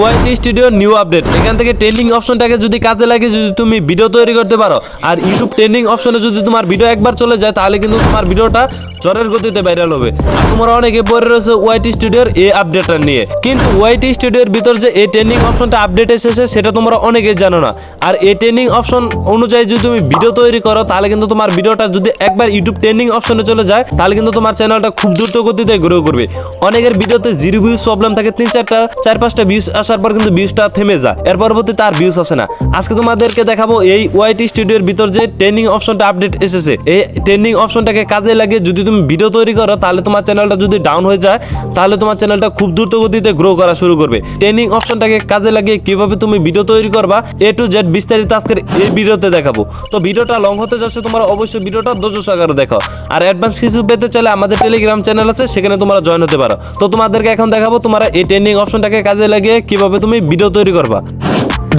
YT studio new update. এখান থেকে trending অপশনটাকে যদি কাজে লাগে, যদি তুমি ভিডিও তৈরি করতে পারো। আর ইউটিউব ট্রেন্ডিং অপশনে যদি তোমার ভিডিও একবার চলে যায়, তাহলে কিন্তু তোমার ভিডিওটা জ্বরের গতিতে ভাইরাল হবে। আর তোমরা অনেকে পড়ে রয়েছে ওয়াইটি স্টুডিওর এই আপডেটটা নিয়ে। কিন্তু ওয়াইটি স্টুডিওর ভিতর যে এই ট্রেন্ডিং অপশনটা আপডেট এসেছে সেটা তোমরা অনেকেই জানো না। আর এই ট্রেন্ডিং অপশন অনুযায়ী যদি তুমি ভিডিও তৈরি করো, তাহলে কিন্তু তোমার ভিডিওটা যদি একবার ইউটিউব ট্রেন্ডিং অপশনে চলে যায়, তাহলে কিন্তু তোমার চ্যানেলটা খুব দ্রুত গতিতে গ্রো করবে। অনেকের ভিডিওতে জিরো ভিউজ প্রবলেম থাকে, তিন চারটা, চার পাঁচটা ভিউজ আসার পর কিন্তু ভিউজটা থেমে যায়। এর পরবর্তীতে আর ভিউজ আসে না। আজকে তোমাদেরকে দেখাবো এই ওয়াইটি স্টুডিওর ভিতর যে ট্রেন্ডিং অপশনটা আপডেট এসেছে। এই ট্রেন্ডিং অপশনটাকে কাজে লাগিয়ে যদি তুমি ভিডিও তৈরি করো, তাহলে তোমার চ্যানেলটা যদি ডাউন হয়ে যায়, তাহলে তোমার চ্যানেলটা খুব দ্রুত গতিতে গ্রো করা শুরু করবে। ট্রেন্ডিং অপশনটাকে কাজে লাগিয়ে কীভাবে তুমি ভিডিও তৈরি করবা এ টু জেড বিস্তারিত আজকের এই ভিডিওতে দেখাবো। তো ভিডিওটা লং হতে যাচ্ছে, তোমরা অবশ্যই ভিডিওটা ধৈর্য সহকারে দেখো। আর অ্যাডভান্স কিছু পেতে চাইলে আমাদের টেলিগ্রাম চ্যানেল আছে, সেখানে তোমরা জয়েন হতে পারো। তো তোমাদেরকে এখন দেখাবো তোমরা এই ট্রেন্ডিং অপশনটাকে কাজে লাগিয়ে কীভাবে তুমি ভিডিও তৈরি করবা?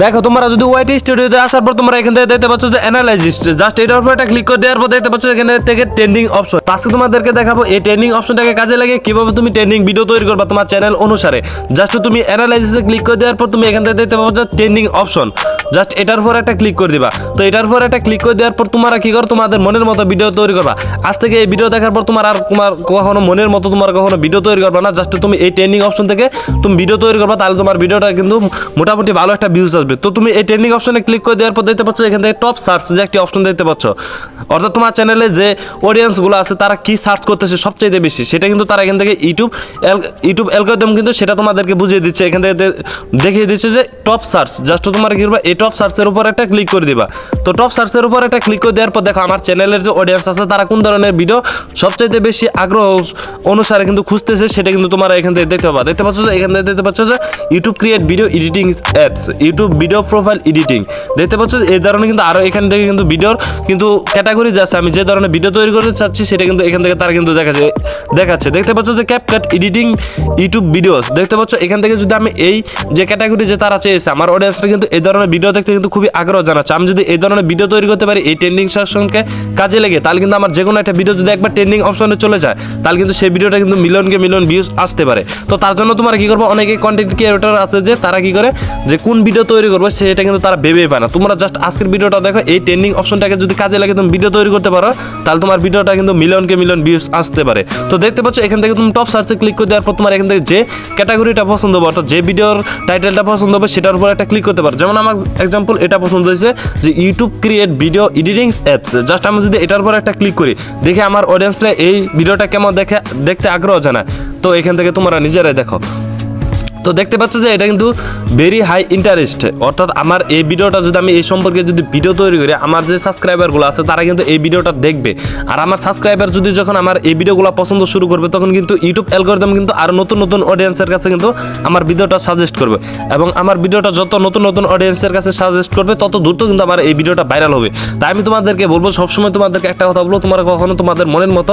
দেখো, তোমরা যদি ওয়াইটি স্টুডিওতে আসার পর তোমরা এখান থেকে দেখতে পাচ্ছ যে অ্যানালাইজিস জাস্ট এটার উপর একটা ক্লিক করে দেওয়ার পর দেখতে পাচ্ছ এখানে থেকে ট্রেন্ডিং অপশন আজকে তোমাদেরকে দেখাবো, এই ট্রেন্ডিং অপশনটাকে কাজে লাগে কীভাবে তুমি ট্রেন্ডিং ভিডিও তৈরি করবা তোমার চ্যানেল অনুসারে। জাস্ট তুমি অ্যানালাইজিসে ক্লিক করে দেওয়ার পর তুমি এখান থেকে দেখতে পাচ্ছ ট্রেন্ডিং অপশন জাস্ট এটার উপর একটা ক্লিক করে দিবা। তো এটার উপর একটা ক্লিক করে দেওয়ার পর তোমরা কি করো? তোমাদের মনের মতো ভিডিও তৈরি করবা। আজ থেকে এই ভিডিও দেখার পর তোমার আর তোমার কখনো মনের মতো তোমার কখনো ভিডিও তৈরি করবা না। জাস্ট তুমি এই ট্রেন্ডিং অপশন থেকে তুমি ভিডিও তৈরি করবা, তাহলে তোমার ভিডিওটা কিন্তু মোটামুটি ভালো একটা ভিউজ আসবে। তো তুমি এই ট্রেন্ডিং অপশনে ক্লিক করে দেওয়ার পর দেখতে পাচ্ছ এখান থেকে টপ সার্চ যে একটি অপশন দেখতে পাচ্ছ। অর্থাৎ তোমার চ্যানেলে যে অডিয়েন্সগুলো আছে, তারা কি সার্চ করতেছে সবচেয়ে বেশি, সেটা কিন্তু তারা এখান থেকে ইউটিউব ইউটিউব অ্যালগোরিদম কিন্তু সেটা তোমাদেরকে বুঝিয়ে দিচ্ছে। এখান থেকে দেখিয়ে দিচ্ছে যে টপ সার্চ জাস্ট তোমার কি এই টপ সার্চের উপর একটা ক্লিক করে দিবা। তো টপ সার্চের উপর একটা ক্লিক করে দেওয়ার পর দেখো, আমার চ্যানেলের যে অডিয়েন্স আছে, তারা কোন ধরনের ভিডিও সবচাইতে বেশি আগ্রহ অনুসারে কিন্তু খুঁজতেছে, সেটা কিন্তু তোমরা এখান থেকে দেখতে পাবা। দেখতে পাচ্ছ যে, এখান থেকে দেখতে পাচ্ছ যে YouTube create video editing apps YouTube video profile editing দেখতে পাচ্ছ, এই ধরনের কিন্তু আরও এখান থেকে কিন্তু ভিডিওর কিন্তু ক্যাটাগরি যাচ্ছে আমি যে ধরনের ভিডিও তৈরি করতে চাচ্ছি, সেটা কিন্তু এখান থেকে তারা কিন্তু দেখাচ্ছে দেখাচ্ছে। দেখতে পাচ্ছ যে ক্যাপকাট এডিটিং ইউটিউব ভিডিওস দেখতে পাচ্ছ, এখান থেকে যদি আমি এই যে ক্যাটাগরি যে তারা চেয়েছে, আমার অডিয়েন্সরা কিন্তু এই ধরনের ভিডিও দেখতে কিন্তু খুবই আগ্রহ জানাচ্ছে। আমি যদি এই ধরনের ভিডিও তৈরি করতে পারি, এই ট্রেন্ডিং সেকশনকে কাজে লেগে, তাহলে কিন্তু আমার যে কোনো একটা ভিডিও যদি একবার ট্রেন্ডিং অপশনে চলে যায়, তাহলে কিন্তু সেই ভিডিওটা কিন্তু মিলিয়নকে মিলিয়ন ভিউজ আসতে পারে। তো তার জন্য তোমার কি করব? অনেকে কন্টেন্ট ক্রিয়েটর আছে যে, তারা কি করে? যে কোন ভিডিও তৈরি করবে, সেটা কিন্তু তারা ভেবেই পায় না। তোমরা জাস্ট আজকের ভিডিওটা দেখো, এই ট্রেন্ডিং অপশনটাকে যদি কাজে লাগে তুমি ভিডিও তৈরি করতে পারো, তাহলে তোমার ভিডিওটা কিন্তু মিলিয়নকে মিলিয়ন ভিউজ আসতে পারে। তো দেখতে পাচ্ছ, এখান থেকে তুমি টপ সার্চে ক্লিক করে দেওয়ার পর তোমার এখান থেকে যে ক্যাটাগরিটা পছন্দ হবে, অর্থাৎ যে ভিডিওর টাইটেলটা পছন্দ হবে, সেটার উপর একটা ক্লিক করতে পারো। যেমন আমার এক্সাম্পল এটা পছন্দ হয়েছে যে YouTube create video editing apps just আমি যদি এটার উপর একটা ক্লিক করি, দেখে আমার অডিয়েন্সরা এই ভিডিওটা কেমন দেখে, দেখতে আগ্রহ জানায়। তো এখান থেকে তোমরা নিজেরাই দেখো। তো দেখতে পাচ্ছ যে এটা কিন্তু ভেরি হাই ইন্টারেস্ট অর্থাৎ আমার এই ভিডিওটা যদি আমি এই সম্পর্কে যদি ভিডিও তৈরি করি, আমার যে সাবস্ক্রাইবারগুলো আছে, তারা কিন্তু এই ভিডিওটা দেখবে। আর আমার সাবস্ক্রাইবার যদি যখন আমার এই ভিডিওগুলো পছন্দ শুরু করবে, তখন কিন্তু ইউটিউব অ্যালগোরিদম কিন্তু আরও নতুন নতুন অডিয়েন্সের কাছে কিন্তু আমার ভিডিওটা সাজেস্ট করবে। এবং আমার ভিডিওটা যত নতুন নতুন অডিয়েন্সের কাছে সাজেস্ট করবে, তত দ্রুত কিন্তু আমার এই ভিডিওটা ভাইরাল হবে। তাই আমি তোমাদেরকে বলব, সবসময় তোমাদেরকে একটা কথা বলব, তোমরা কখনো তোমাদের মনের মতো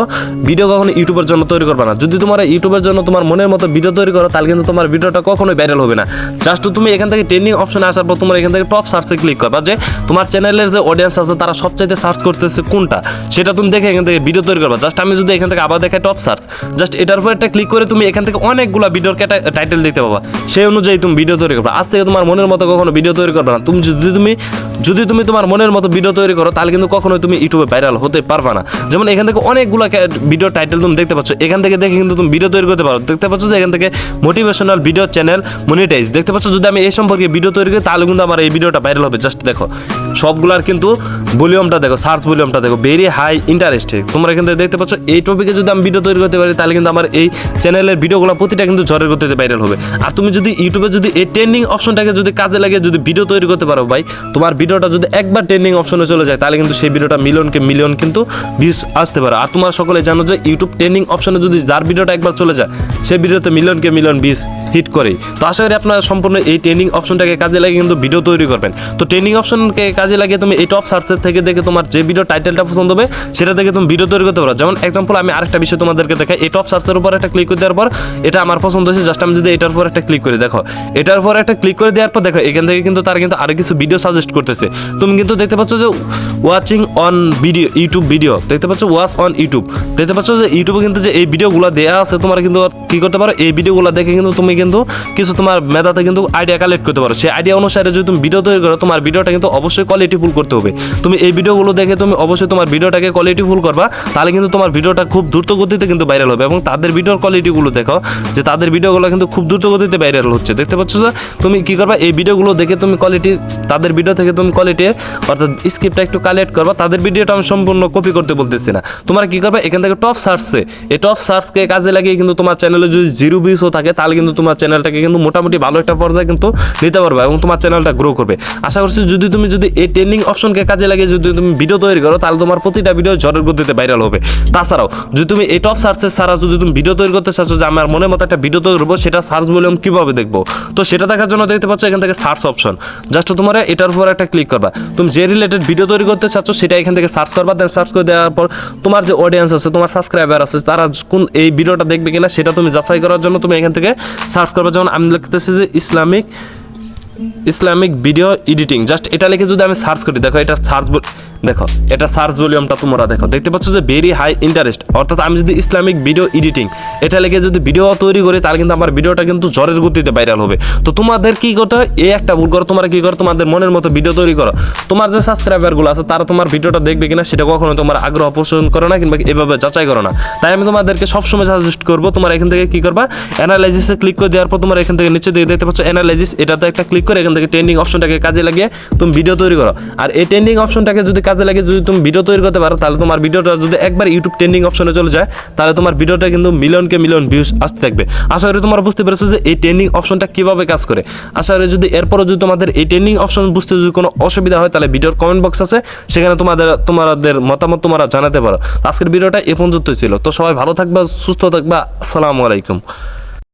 ভিডিও কখনো ইউটিউবের জন্য তৈরি করবে না। যদি তোমার ইউটিউবের জন্য তোমার মনের মতো ভিডিও তৈরি করো, তাহলে কিন্তু তোমার ভিডিওটা কখনোই ভাইরাল হবে না। জাস্ট তুমি এখান থেকে ট্রেন্ডিং অপশনে আসার পর তোমার এখান থেকে টপ সার্চে ক্লিক করবা যে তোমার চ্যানেলের যে অডিয়েন্স আছে, তারা সবচাইতে সার্চ করতেছে কোনটা? সেটা তুমি দেখে এখান থেকে ভিডিও তৈরি করবা। জাস্ট আমি যদি এখান থেকে আবার দেখে টপ সার্চ জাস্ট এটার উপর একটা ক্লিক করে তুমি এখান থেকে অনেকগুলো ভিডিওর টাইটেল দিতে পাবা। সেই অনুযায়ী তুমি ভিডিও তৈরি করবা। আজ থেকে তোমার মনের মতো কখনো ভিডিও তৈরি করবে না। তুমি যদি তুমি যদি তুমি তোমার মনের মতো ভিডিও তৈরি করো, তাহলে কিন্তু কখনোই তুমি ইউটিউবে ভাইরাল হতে পারবা না। যেমন এখান থেকে অনেকগুলো ভিডিও টাইটেল তুমি দেখতে পাচ্ছ। এখান থেকে দেখে কিন্তু তুমি ভিডিও তৈরি করতে পারো। দেখতে পাচ্ছ যে এখান থেকে মোটিভেশনাল ভিডিও চ্যানেল মনিটাইজ দেখতে পাচ্ছ, যদি আমি এই সম্পর্কে ভিডিও তৈরি করি, তাহলে কিন্তু আমার এই ভিডিওটা ভাইরাল হবে। জাস্ট দেখো, সবগুলার কিন্তু ভলিউমটা দেখো সার্চ ভলিউমটা দেখো ভেরি হাই ইন্টারেস্টে তোমরা কিন্তু দেখতে পাচ্ছ, এই টপিকে যদি আমি ভিডিও তৈরি করতে পারি, তাহলে কিন্তু আমার এই চ্যানেলের ভিডিওগুলো প্রতিটা কিন্তু ঝড়ের গতিতে ভাইরাল হবে। আর তুমি যদি ইউটিউবে যদি এই ট্রেন্ডিং অপশনটাকে যদি কাজে লাগিয়ে যদি ভিডিও তৈরি করতে পারো ভাই, তোমার ভিডিওটা যদি একবার ট্রেন্ডিং অপশনে চলে যায়, তাহলে কিন্তু সেই ভিডিওটা মিলিয়নকে মিলিয়ন কিন্তু ভিউজ আসতে পারে। আর তোমার সকলে জানো যে ইউটিউব ট্রেন্ডিং অপশনে যদি যার ভিডিওটা একবার চলে যায়, সেই ভিডিওতে মিলিয়নকে মিলিয়ন ভিউজ হিট করে। তো আশা করি আপনারা সম্পূর্ণ এই ট্রেন্ডিং অপশনটাকে কাজে লাগিয়ে কিন্তু ভিডিও তৈরি করবেন। তো ট্রেন্ডিং অপশনকে কাজে লাগিয়ে তুমি এই টপ সার্চের থেকে দেখে তোমার যে ভিডিও টাইটেলটা পছন্দ হবে, সেটা দেখে তুমি ভিডিও তৈরি করতে পারো। যেমন এক্সাম্পল আমি আরেকটা বিষয় তোমাদেরকে দেখাই। এই টপ সার্চের উপর একটা ক্লিক করে দেওয়ার পর, এটা আমার পছন্দ হয়েছে। জাস্ট আমি যদি এটার উপর একটা ক্লিক করে, দেখো। এটার উপর একটা ক্লিক করে দেওয়ার পর, দেখো, এখান থেকে কিন্তু তারা কিন্তু আরও কিছু ভিডিও সাজেস্ট করতেছে। তুমি কিন্তু দেখতে পাচ্ছ যে watching on video YouTube video দেখতে পাচ্ছ ওয়াচ অন ইউটিউব দেখতে পাচ্ছ যে ইউটিউবে কিন্তু যে এই ভিডিওগুলো দেওয়া আছে, তোমার কিন্তু কি করতে পারো? এই ভিডিওগুলো দেখে কিন্তু তুমি কিন্তু কিছু তোমার মেধাতে কিন্তু আইডিয়া কালেক্ট করতে পারো। সেই আইডিয়া অনুসারে যদি তুমি ভিডিও তৈরি করো, তোমার ভিডিওটা কিন্তু অবশ্যই কোয়ালিটিফুল করতে হবে। তুমি এই ভিডিওগুলো দেখে তুমি অবশ্যই তোমার ভিডিওটাকে কোয়ালিটি কোয়ালিটিফুল করবা, তাহলে কিন্তু তোমার ভিডিওটা খুব দ্রুত গতিতে কিন্তু ভাইরাল হবে এবং তাদের ভিডিওর কোয়ালিটিগুলো দেখো যে তাদের ভিডিওগুলো কিন্তু খুব দ্রুত গতিতে ভাইরাল হচ্ছে। দেখতে পাচ্ছ যে তুমি কি করবা? এই ভিডিওগুলো দেখে তুমি কোয়ালিটি তাদের ভিডিও থেকে তুমি কোয়ালিটি অর্থাৎ স্ক্রিপ্টটা একটু কালেক্ট করবা। তাদের ভিডিওটা আমি সম্পূর্ণ কপি করতে বলতেছি না। তোমার কি করবে? এখান থেকে টপ সার্চে এই টপ সার্চকে কাজে লাগিয়ে কিন্তু তোমার চ্যানেলে যদি জিরো ভিউসও থাকে, তাহলে কিন্তু তোমার চ্যানেলটাকে কিন্তু মোটামুটি ভালো একটা পর্যায়ে কিন্তু নিতে পারবে এবং তোমার চ্যানেলটা গ্রো করবে। আশা করছি যদি তুমি যদি এই ট্রেন্ডিং অপশনকে কাজে লাগিয়ে যদি তুমি ভিডিও তৈরি করো, তাহলে তোমার প্রতিটা ভিডিও ঝড়ের গতিতে ভাইরাল হবে। তাছাড়াও, যদি তুমি এই টপ সার্চের ছাড়া যদি তুমি ভিডিও তৈরি করতে চাচ্ছ যে আমার মনের মতো একটা ভিডিও তৈরি করব, সেটা সার্চ ভলিউম কীভাবে দেখব? তো সেটা দেখার জন্য দেখতে পাচ্ছ এখান থেকে সার্চ অপশন জাস্ট তোমার এটার উপর একটা ক্লিক করবা। তুমি যে রিলেটেড ভিডিও তৈরি করতে চাচ্ছ, সেটা এখান থেকে সার্চ করবা দেন সার্চ করে দেওয়ার পর তোমার যে অডিয়েন্স আছে, তোমার সাবস্ক্রাইবার আছে, তারা কোন এই ভিডিওটা দেখবে কিনা, সেটা তুমি যাচাই করার জন্য তুমি এখান থেকে সার্চ করবা। যেমন আমি লিখতেছি যে Islamic Islamic video editing. Just এটা লিখে যদি আমি সার্চ করি, দেখো এটা সার্চ দেখো, এটা সার্চ ভলিউমটা তোমরা দেখো। দেখতে পাচ্ছ যে ভেরি হাই ইন্টারেস্ট অর্থাৎ আমি যদি ইসলামিক ভিডিও এডিটিং এটা লিখে যদি ভিডিও তৈরি করি, তাহলে কিন্তু আমার ভিডিওটা কিন্তু জ্বরের গতিতে ভাইরাল হবে। তো তোমাদের কি করতে হয়? এই একটা ভুল করো, তোমরা কি করো? তোমাদের মনের মতো ভিডিও তৈরি করো। তোমার যে সাবস্ক্রাইবারগুলো আছে, তারা তোমার ভিডিওটা দেখবে কিনা, সেটা কখনো তোমার আগ্রহ পোষণ করো না কিংবা এভাবে যাচাই করো না। তাই আমি তোমাদেরকে সবসময় সাজেস্ট করব, তোমার এখান থেকে কি করবা? অ্যানালাইজিসে ক্লিক করে দেওয়ার পর তোমার এখান থেকে নিচে দিয়ে দেখতে পাচ্ছ অ্যানালাইজিস এটাতে একটা ক্লিক করে এখান থেকে ট্রেন্ডিং অপশনটাকে কাজে লাগিয়ে তুমি ভিডিও তৈরি করো। আর এই ট্রেন্ডিং অপশনটাকে যদি কাজে লাগিয়ে যদি তুমি ভিডিও তৈরি করতে পারো, তাহলে তোমার ভিডিওটা যদি একবার ইউটিউব ট্রেন্ডিং অপশনে চলে যায়, তাহলে তোমার ভিডিওটা কিন্তু মিলিয়নকে মিলিয়ন ভিউজ আসতে থাকবে। আশা করি তোমরা বুঝতে পেরেছ যে এই ট্রেন্ডিং অপশনটা কীভাবে কাজ করে। আশা করি যদি এরপরও যদি তোমাদের এই ট্রেন্ডিং অপশন বুঝতে যদি কোনো অসুবিধা হয়, তাহলে ভিডিওর কমেন্ট বক্স আছে, সেখানে তোমাদের তোমাদের মতামত তোমরা জানাতে পারো। আজকের ভিডিওটা এ পর্যন্তই ছিল। তো সবাই ভালো থাকবা, সুস্থ থাকবা, আসসালামু আলাইকুম।